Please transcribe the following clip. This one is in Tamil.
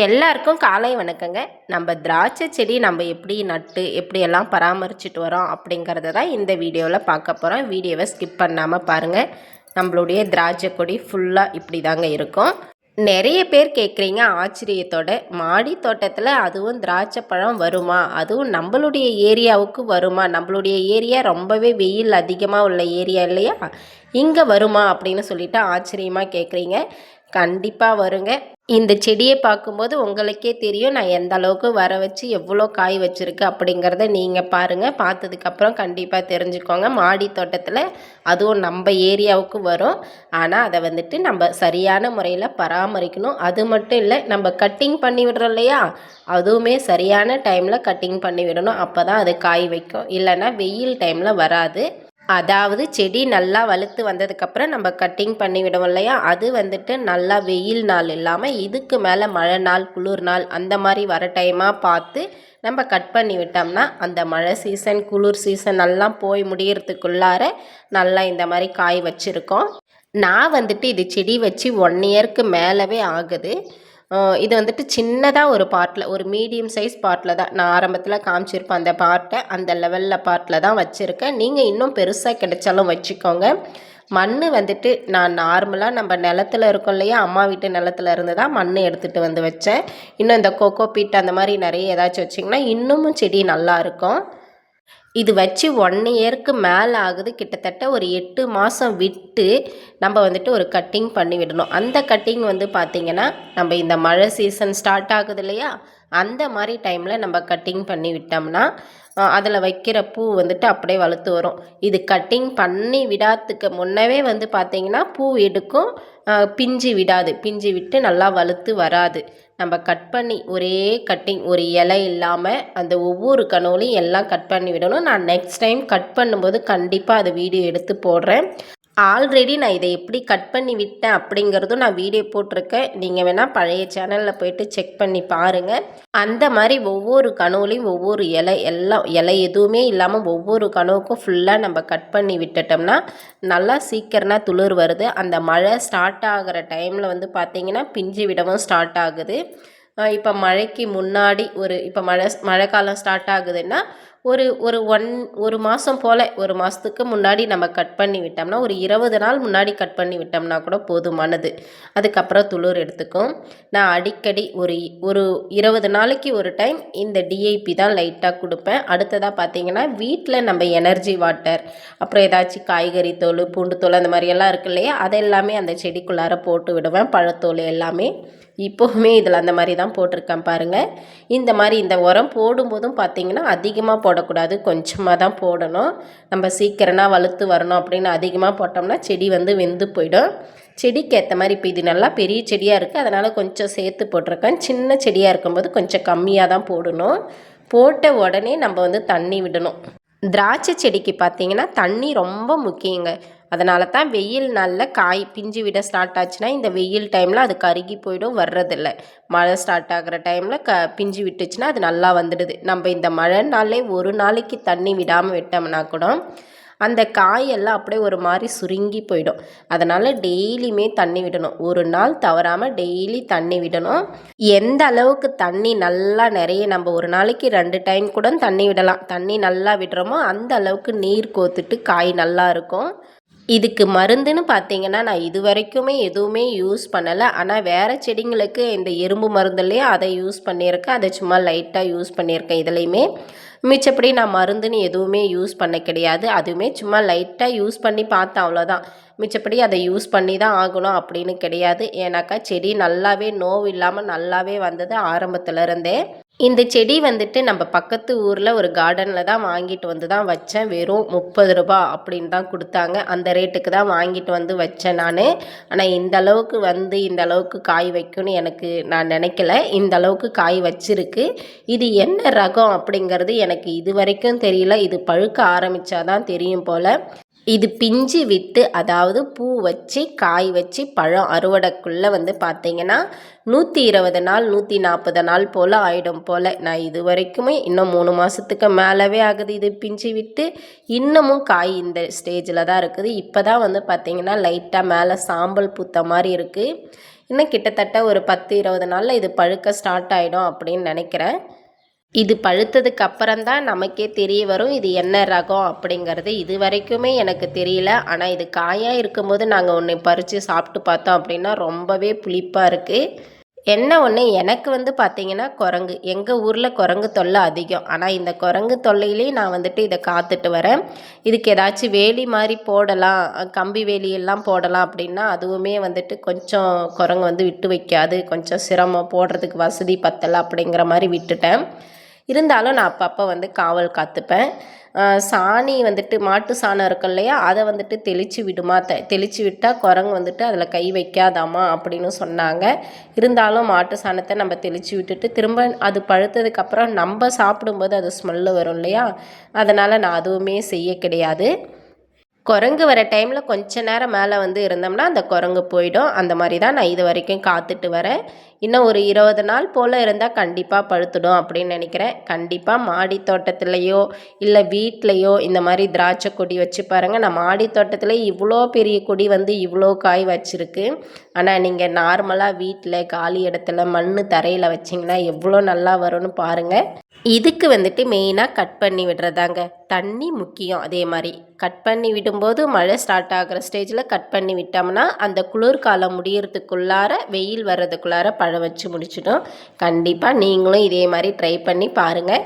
எல்லாருக்கும் காலை வணக்கங்க. நம்ம திராட்சை செடி நம்ம எப்படி நட்டு எப்படியெல்லாம் பராமரிச்சுட்டு வரோம் அப்படிங்கிறத தான் இந்த வீடியோவில் பார்க்க போகிறோம் வீடியோவை ஸ்கிப் பண்ணாமல் பாருங்கள் நம்மளுடைய திராட்சை கொடி ஃபுல்லாக இப்படி தாங்க இருக்கும். நிறைய பேர் கேட்குறீங்க ஆச்சரியத்தோட மாடி தோட்டத்தில் அதுவும் திராட்சை பழம் வருமா? அதுவும் நம்மளுடைய ஏரியாவுக்கு வருமா? நம்மளுடைய ஏரியா ரொம்பவே வெயில் அதிகமாக உள்ள ஏரியா இல்லையா? இங்கே வருமா? அப்படின்னு சொல்லிட்டு ஆச்சரியமாக கேட்குறீங்க கண்டிப்பாக வருங்க. இந்த செடியை பார்க்கும்போது உங்களுக்கே தெரியும் நான் எந்த அளவுக்கு வர வச்சு எவ்வளோ காய் வச்சுருக்கு அப்படிங்கிறத நீங்கள் பாருங்கள் பார்த்ததுக்கப்புறம் கண்டிப்பாக தெரிஞ்சுக்கோங்க. மாடி தோட்டத்தில் அதுவும் நம்ம ஏரியாவுக்கு வரும். ஆனால் அதை வந்துட்டு நம்ம சரியான முறையில் பராமரிக்கணும். அது மட்டும் இல்லை நம்ம கட்டிங் பண்ணி விடுறோம் இல்லையா? அதுவுமே சரியான டைமில் கட்டிங் பண்ணி விடணும். அப்போ தான் அது காய் வைக்கும். இல்லைன்னா வெயில் டைமில் வராது. அதாவது செடி நல்லா வலுத்து வந்ததுக்கப்புறம் நம்ம கட்டிங் பண்ணி விடுவோம் இல்லையா? அது வந்துட்டு நல்லா வெயில் நாள் இல்லாமல் இதுக்கு மேலே மழை நாள் குளிர் நாள் அந்த மாதிரி வர டைமாக பார்த்து நம்ம கட் பண்ணி விட்டோம்னா அந்த மழை சீசன் குளிர் சீசன் எல்லாம் போய் முடியறதுக்குள்ளார நல்லா இந்த மாதிரி காய் வச்சுருக்கோம். நான் வந்துட்டு இது செடி வச்சு ஒன் இயர்க்கு மேலவே ஆகுது. இது வந்துட்டு சின்னதாக ஒரு பாட்டில் ஒரு மீடியம் சைஸ் பாட்டில் தான் நான் ஆரம்பத்தில் காமிச்சிருப்பேன். அந்த பாட்டை அந்த லெவலில் பாட்டில் தான் வச்சுருக்கேன். நீங்கள் இன்னும் பெருசாக கிடைச்சாலும் வச்சுக்கோங்க. மண் வந்துட்டு நான் நார்மலாக நம்ம நிலத்துல இருக்கோம் இல்லையா? அம்மா வீட்டு நிலத்துல இருந்து தான் மண் எடுத்துகிட்டு வந்து வச்சேன். இன்னும் இந்த கோகோ பீட் அந்த மாதிரி நிறைய ஏதாச்சும் வச்சிங்கன்னா இன்னமும் செடி நல்லா இருக்கும். இது வச்சு ஒன் இயருக்கு மேலே ஆகுது. கிட்டத்தட்ட ஒரு எட்டு மாதம் விட்டு நம்ம வந்துட்டு ஒரு கட்டிங் பண்ணி விடணும். அந்த கட்டிங் வந்து பார்த்திங்கன்னா நம்ம இந்த மழை சீசன் ஸ்டார்ட் ஆகுது இல்லையா? அந்த மாதிரி டைமில் நம்ம கட்டிங் பண்ணி விட்டோம்னா அதில் வைக்கிற பூ வந்துட்டு அப்படியே வளர்த்து வரும். இது கட்டிங் பண்ணி விடாததுக்கு முன்னவே வந்து பார்த்திங்கன்னா பூ எடுக்கும் பிஞ்சு விடாது. பிஞ்சு விட்டு நல்லா வலுத்து வராது. நம்ம கட் பண்ணி ஒரே கட்டிங் ஒரு இலை இல்லாமல் அந்த ஒவ்வொரு கனவுலையும் எல்லாம் கட் பண்ணி விடணும். நான் நெக்ஸ்ட் டைம் கட் பண்ணும்போது கண்டிப்பாக அதை வீடியோ எடுத்து போடுறேன். ஆல்ரெடி நான் இதை எப்படி கட் பண்ணி விட்டேன் அப்படிங்கிறதும் நான் வீடியோ போட்டிருக்கேன். நீங்கள் வேணால் பழைய சேனலில் போயிட்டு செக் பண்ணி பாருங்கள் அந்த மாதிரி ஒவ்வொரு கனவுலையும் ஒவ்வொரு இலை எல்லாம் இலை எதுவுமே இல்லாமல் ஒவ்வொரு கனவுக்கும் ஃபுல்லாக நம்ம கட் பண்ணி விட்டுட்டோம்னா நல்லா சீக்கிரமாக துளிர் வருது. அந்த மழை ஸ்டார்ட் ஆகிற டைமில் வந்து பார்த்திங்கன்னா பிஞ்சு விடவும் ஸ்டார்ட் ஆகுது. இப்போ மழைக்கு முன்னாடி ஒரு இப்போ மழை மழைக்காலம் ஸ்டார்ட் ஆகுதுன்னா ஒரு ஒரு ஒன் ஒரு மாதம் போல் ஒரு மாதத்துக்கு முன்னாடி நம்ம கட் பண்ணி விட்டோம்னா ஒரு இருபது நாள் முன்னாடி கட் பண்ணி விட்டோம்னா கூட போதுமானது. அதுக்கப்புறம் துளிர் எடுத்துக்கும். நான் அடிக்கடி ஒரு ஒரு இருபது நாளைக்கு ஒரு டைம் இந்த டிஐபி தான் லைட்டாக கொடுப்பேன். அடுத்ததாக பார்த்தீங்கன்னா வீட்டில் நம்ம எனர்ஜி வாட்டர் அப்புறம் ஏதாச்சும் காய்கறி தோல் பூண்டு தோல் அந்த மாதிரியெல்லாம் இருக்கு இல்லையா? அதெல்லாமே அந்த செடிக்குள்ளார போட்டு விடுவேன். பழத்தோல் எல்லாமே இப்போவுமே இதில் அந்த மாதிரி தான் போட்டிருக்கேன் பாருங்கள் இந்த மாதிரி இந்த உரம் போடும்போதும் பார்த்தீங்கன்னா அதிகமாக போடக்கூடாது. கொஞ்சமாக தான் போடணும். நம்ம சீக்கிரமாக வலுத்து வரணும் அப்படின்னு அதிகமாக போட்டோம்னா செடி வந்து வெந்து போயிடும். செடிக்கு ஏற்ற மாதிரி இப்போ இது நல்லா பெரிய செடியாக இருக்குது அதனால் கொஞ்சம் சேர்த்து போட்டிருக்கேன். சின்ன செடியாக இருக்கும்போது கொஞ்சம் கம்மியாக தான் போடணும். போட்ட உடனே நம்ம வந்து தண்ணி விடணும். திராட்சை செடிக்கு பார்த்தீங்கன்னா தண்ணி ரொம்ப முக்கியங்க. அதனால தான் வெயில் நாளில் காய் பிஞ்சு விட ஸ்டார்ட் ஆச்சுன்னா இந்த வெயில் டைமில் அது கருகி போயிடும் வர்றதில்ல. மழை ஸ்டார்ட் ஆகிற டைமில் க பிஞ்சு விட்டுச்சுன்னா அது நல்லா வந்துடுது. நம்ம இந்த மழை நாளே ஒரு நாளைக்கு தண்ணி விடாமல் விட்டோம்னா கூட அந்த காயெல்லாம் அப்படியே ஒரு மாதிரி சுருங்கி போயிடும். அதனால் டெய்லியுமே தண்ணி விடணும். ஒரு நாள் தவறாமல் டெய்லி தண்ணி விடணும். எந்த அளவுக்கு தண்ணி நல்லா நிறைய நம்ம ஒரு நாளைக்கு ரெண்டு டைம் கூட தண்ணி விடலாம். தண்ணி நல்லா விடுறோமோ அந்த அளவுக்கு நீர் கோத்துட்டு காய் நல்லா இருக்கும். இதுக்கு மருந்துன்னு பார்த்தீங்கன்னா நான் இது வரைக்குமே எதுவுமே யூஸ் பண்ணலை. ஆனால் வேறு செடிங்களுக்கு இந்த எறும்பு மருந்துலேயே அதை யூஸ் பண்ணியிருக்கேன். அதை சும்மா லைட்டாக யூஸ் பண்ணியிருக்கேன் இதுலேயுமே. மிச்சப்படி நான் மருந்துன்னு எதுவுமே யூஸ் பண்ண கிடையாது. அதுவுமே சும்மா லைட்டாக யூஸ் பண்ணி பார்த்தேன் அவ்வளோதான் மிச்சப்படி அதை யூஸ் பண்ணி தான் ஆகணும் அப்படின்னு கிடையாது. ஏன்னாக்கா செடி நல்லாவே நோவு இல்லாமல் நல்லாவே வந்தது ஆரம்பத்தில் இருந்தே. இந்த செடி வந்துட்டு நம்ம பக்கத்து ஊரில் ஒரு கார்டனில் தான் வாங்கிட்டு வந்து தான் வச்சேன். வெறும் முப்பது ரூபா அப்படின்னு தான் கொடுத்தாங்க. அந்த ரேட்டுக்கு தான் வாங்கிட்டு வந்து வச்சேன் நான். ஆனால் இந்த அளவுக்கு வந்து இந்த அளவுக்கு காய் வைக்கும்னு எனக்கு நான் நினைக்கல. இந்த அளவுக்கு காய் வச்சிருக்கு. இது என்ன ரகம் அப்படிங்கிறது எனக்கு இது வரைக்கும் தெரியல. இது பழுக்க ஆரம்பித்தாதான் தெரியும் போல். இது பிஞ்சு விட்டு அதாவது பூ வச்சு காய் வச்சு பழம் அறுவடைக்குள்ளே வந்து பார்த்தீங்கன்னா நூற்றி இருபது நாள் நூற்றி நாற்பது நாள் போல் ஆயிடும் போல். நான் இது வரைக்குமே இன்னும் மூணு மாதத்துக்கு மேலவே ஆகுது இது பிஞ்சு விட்டு. இன்னமும் காய் இந்த ஸ்டேஜில் தான் இருக்குது. இப்போ தான் வந்து பார்த்திங்கன்னா லைட்டாக மேலே சாம்பல் பூத்த மாதிரி இருக்குது இன்னும் கிட்டத்தட்ட ஒரு பத்து இருபது நாளில் இது பழுக்க ஸ்டார்ட் ஆகிடும் அப்படின்னு நினைக்கிறேன். இது பழுத்ததுக்கு அப்புறம்தான் நமக்கே தெரிய வரும் இது என்ன ரகம் அப்படிங்கிறது. இது வரைக்குமே எனக்கு தெரியல. ஆனால் இது காயாக இருக்கும்போது நாங்கள் ஒன்று பறித்து சாப்பிட்டு பார்த்தோம் அப்படின்னா ரொம்பவே புளிப்பாக இருக்குது என்ன ஒன்று எனக்கு வந்து பார்த்தீங்கன்னா குரங்கு. எங்கள் ஊரில் குரங்கு தொல்லை அதிகம். ஆனால் இந்த குரங்கு தொல்லையிலேயே நான் வந்துட்டு இதை காத்துட்டு வரேன். இதுக்கு ஏதாச்சும் வேலி மாதிரி போடலாம் கம்பி வேலியெல்லாம் போடலாம் அப்படின்னா அதுவுமே வந்துட்டு கொஞ்சம் குரங்கு வந்து விட்டு வைக்காது. கொஞ்சம் சிரமம் போடுறதுக்கு வசதி பத்தலை அப்படிங்கிற மாதிரி விட்டுட்டேன். இருந்தாலும் நான் அப்பப்போ வந்து காவல் காத்துப்பேன். சாணி வந்துட்டு மாட்டு சாணம் இருக்கு இல்லையா அதை வந்துட்டு தெளித்து விடுமா தெ தெளித்து விட்டால் குரங்கு வந்துட்டு அதில் கை வைக்காதாமா அப்படின்னு சொன்னாங்க. இருந்தாலும் மாட்டு சாணத்தை நம்ம தெளித்து விட்டுட்டு திரும்ப அது பழுத்ததுக்கப்புறம் நம்ம சாப்பிடும்போது அது ஸ்மெல்லு வரும் இல்லையா அதனால் நான் அதுவுமே செய்ய கிடையாது. குரங்கு வர டைமில் கொஞ்ச நேரம் மேலே வந்து இருந்தோம்னா அந்த குரங்கு போயிடும். அந்த மாதிரி தான் நான் இது வரைக்கும் காத்துட்டு வரேன். இன்னும் ஒரு இருபது நாள் போல் இருந்தால் கண்டிப்பாக பழுத்துடும் அப்படின்னு நினைக்கிறேன். கண்டிப்பாக மாடி தோட்டத்துலேயோ இல்லை வீட்லேயோ இந்த மாதிரி திராட்சை கொடி வச்சு பாருங்கள் நான் மாடி தோட்டத்தில் இவ்வளோ பெரிய கொடி வந்து இவ்வளோ காய் வச்சுருக்கு. ஆனால் நீங்கள் நார்மலாக வீட்டில் காலி இடத்துல மண் தரையில் வச்சிங்கன்னா எவ்வளோ நல்லா வரும்னு பாருங்கள் இதுக்கு வந்துட்டு மெயினாக கட் பண்ணி விடுறதாங்க. தண்ணி முக்கியம் அதே மாதிரி. கட் பண்ணி விடும்போது மழை ஸ்டார்ட் ஆகிற ஸ்டேஜில் கட் பண்ணி விட்டோம்னா அந்த குளிர்காலம் முடியறதுக்குள்ளார வெயில் வர்றதுக்குள்ளார பழம் வச்சு முடிச்சிடும். கண்டிப்பாக நீங்களும் இதே மாதிரி ட்ரை பண்ணி பாருங்கள்